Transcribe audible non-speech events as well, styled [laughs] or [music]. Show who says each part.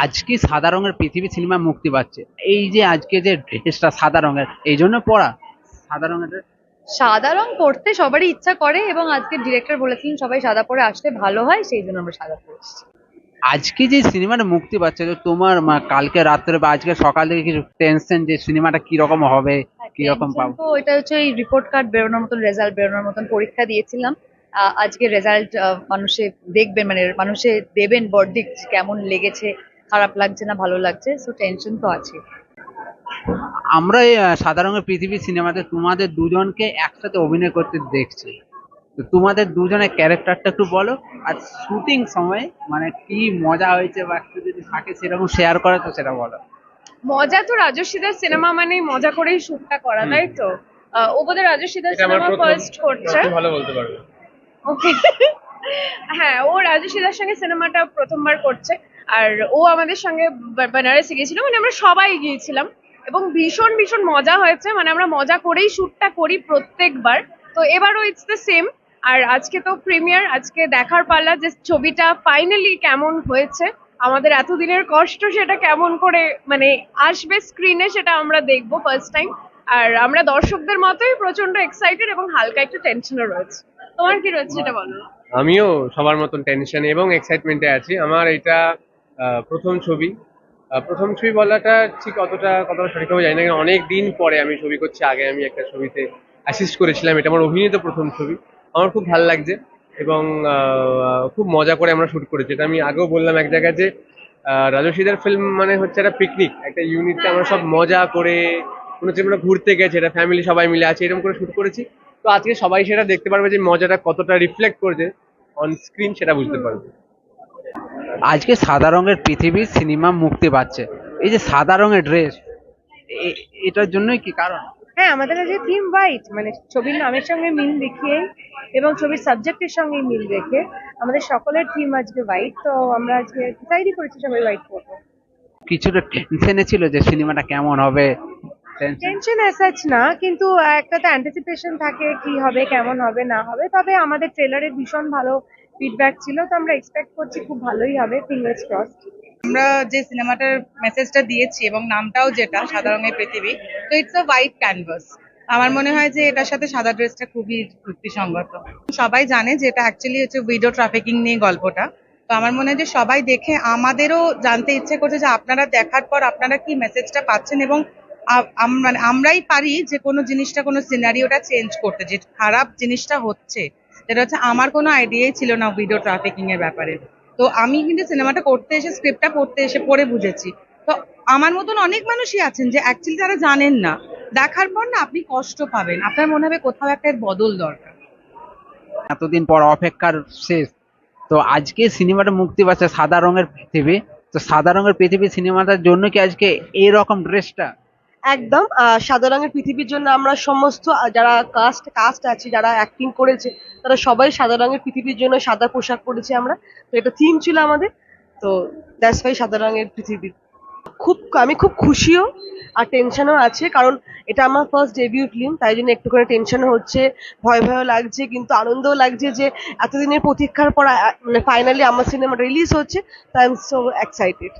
Speaker 1: আজকে সাদা রঙের পৃথিবী সিনেমা মুক্তি পাচ্ছে। এই যে আজকে যে ড্রেসটা সাদা রঙের এই জন্য পড়া। সাদা রঙের?
Speaker 2: সাদা রং পরতে সবারই ইচ্ছা করে এবং আজকে ডিরেক্টর বলেছিলেন সবাই সাদা পরে আসলে ভালো হয় সেই জন্য আমরা সাদা পরে
Speaker 1: আজকে যে সিনেমাটা মুক্তি পাচ্ছে তো তোমার কালকে রাত্রে বা আজকে সকাল থেকে কিছু টেনশন যে সিনেমাটা কি রকম হবে কি রকম পাবো?
Speaker 2: তো এটা হচ্ছে এই রিপোর্ট কার্ড বেরোনোর মতন রেজাল্ট বেরোনোর মতন পরীক্ষা দিয়েছিলাম। আহ, আজকে রেজাল্ট মানুষে দেখবেন মানে মানুষে দেবেন বর্ডিক কেমন লেগেছে খারাপ লাগছে না ভালো লাগছে সো টেনশন তো আছে।
Speaker 1: আমরা এই সাদা রঙের পৃথিবী সিনেমাতে তোমাদের দুজনকে একসাথে অভিনয় করতে দেখছি। তো তোমাদের দুজনের ক্যারেক্টারটা একটু বলো আর শুটিং সময় মানে কি মজা হয়েছে বা একটু যদি থাকে সেরকম শেয়ার করে তো সেটা বলো।
Speaker 3: মজা তো রাজস্বীদার সিনেমা মানে মজা করেই শুটটা করা তাই তো? আহ, ও বোধহয় রাজস্বীদার সিনেমা ফার্স্ট করছে।
Speaker 4: ভালো বলতে পারবে।
Speaker 3: ওকে [laughs] হ্যাঁ ও রাজস্বীদার সঙ্গে সিনেমাটা প্রথমবার করছে। আর ও আমাদের সঙ্গে বেনারসে গিয়েছিল মানে আমরা সবাই গিয়েছিলাম। এবং ভীষণ ভীষণ মজা হয়েছে মানে আমরা মজা করেই শ্যুটটা করি প্রত্যেকবার। তো এবারও ইটস দ্য সেম আর আজকে তো প্রিমিয়ার আজকে দেখার পালা যে ছবিটা ফাইনালি কেমন হয়েছে, আমাদের এতদিনের কষ্ট সেটা কেমন করে মানে আসবে স্ক্রিনে সেটা আমরা দেখব ফার্স্ট টাইম আর আমরা দর্শকদের মতোই প্রচণ্ড এক্সাইটেড এবং হালকা একটু টেনশনও রয়েছে। তোমার কি রয়েছে সেটা বলো।
Speaker 4: আমিও সবার মতন টেনশন এবং এক্সাইটমেন্টে আছি। আমার এটা প্রথম ছবি। প্রথম ছবি বলাটা ঠিক অতটা কতটা সঠিকভাবে জানি না, কারণ অনেক দিন পরে আমি ছবি করছি, আগে আমি একটা ছবিতে অ্যাসিস্ট করেছিলাম। এটা আমার অভিনীত প্রথম ছবি। আমার খুব ভালো লাগছে এবং খুব মজা করে আমরা শুট করেছি। এটা আমি আগেও বললাম এক জায়গায় যে রাজস্বীদার ফিল্ম মানে হচ্ছে একটা পিকনিক একটা ইউনিটে আমরা সব মজা করে, মনে হচ্ছে আমরা ঘুরতে গেছি এটা ফ্যামিলি সবাই মিলে আছে, এরকম করে শুট করেছি। তো আজকে সবাই সেটা দেখতে পারবে যে মজাটা কতটা রিফ্লেক্ট করছে অন স্ক্রিন সেটা বুঝতে পারবে।
Speaker 1: আজকে সাদা রঙের পৃথিবীর সিনেমা মুক্তি পাচ্ছে। এই যে সাদা রঙের ড্রেস এটার জন্যই কি কারণ?
Speaker 5: হ্যাঁ আমাদের আজকে থিম হোয়াইট মানে ছবির নামের সঙ্গে মিল দেখিয়ে এবং ছবির সাবজেক্টের সঙ্গে মিল রেখে আমাদের সকলের থিম আজকে হোয়াইট তো আমরা আজকে ডিসাইডই করেছি সবাই হোয়াইট করব
Speaker 1: কিছুটা টেনশনে ছিল যে সিনেমাটা কেমন হবে টেনশন
Speaker 5: অ্যাসাচ না কিন্তু একটা তো অ্যান্টিসিপেশন থাকে কি হবে কেমন হবে না হবে। তবে আমাদের ট্রেলারের ভীষণ ভালো ফিডব্যাক ছিল তো আমরা এক্সপেক্ট করছি খুব ভালোই হবে ফিঙ্গার্স ক্রসড
Speaker 6: আমরা যে সিনেমাটার মেসেজটা দিয়েছি এবং নামটাও যেটা সাদা রঙের পৃথিবী তো ইটস আ হোয়াইট ক্যানভাস আমার মনে হয় যে এটার সাথে সাদা ড্রেসটা খুবই যুক্তিসঙ্গত। সবাই জানে যে এটা অ্যাকচুয়ালি হচ্ছে উইডো ট্রাফিকিং নিয়ে গল্পটা। তো আমার মনে হয় যে সবাই দেখে আমাদেরও জানতে ইচ্ছে করছে যে আপনারা দেখার পর আপনারা কি মেসেজটা পাচ্ছেন এবং মানে আমরাই পারি যে কোনো জিনিসটা, কোনো সিনারিওটা চেঞ্জ করতে। যে খারাপ জিনিসটা হচ্ছে যেটা হচ্ছে আমার কোনো আইডিয়াই ছিল না ভিডিও ট্রাফিকিং এর ব্যাপারে। তো আমি কিন্তু সিনেমাটা করতে এসে স্ক্রিপ্টটা পড়তে এসে পড়ে বুঝেছি। তো আমার মতন অনেক মানুষই আছেন যে অ্যাকচুয়ালি তারা জানেন না। দেখার পর না আপনি কষ্ট পাবেন। আপনার মনে হবে কোথাও একটা বদল দরকার।
Speaker 1: এতদিন পর অপেক্ষার শেষ। তো আজকে সিনেমাটা মুক্তি পাচ্ছে সাদা রঙের পৃথিবী। তো সাদা রঙের পৃথিবী সিনেমাটার জন্য কি আজকে এইরকম ড্রেসটা
Speaker 7: একদম সাদা রঙের পৃথিবীর জন্য আমরা সমস্ত যারা কাস্ট কাস্ট আছে, যারা অ্যাক্টিং করেছে, তারা সবাই সাদা রঙের পৃথিবীর জন্য সাদা পোশাক পরেছি আমরা। তো এটা থিম ছিল আমাদের। তো দ্যাটস ওয়াই সাদা রঙের পৃথিবী। খুব, আমি খুব খুশিও আর টেনশনও আছে, কারণ এটা আমার ফার্স্ট ডেবিউ ফিল্ম তাই জন্য একটুখানি টেনশনও হচ্ছে, ভয় ভয়ও লাগছে, কিন্তু আনন্দও লাগছে যে এতদিনের প্রতীক্ষার পর মানে ফাইনালি আমার সিনেমাটা রিলিজ হচ্ছে, তাই আই এম সো এক্সাইটেড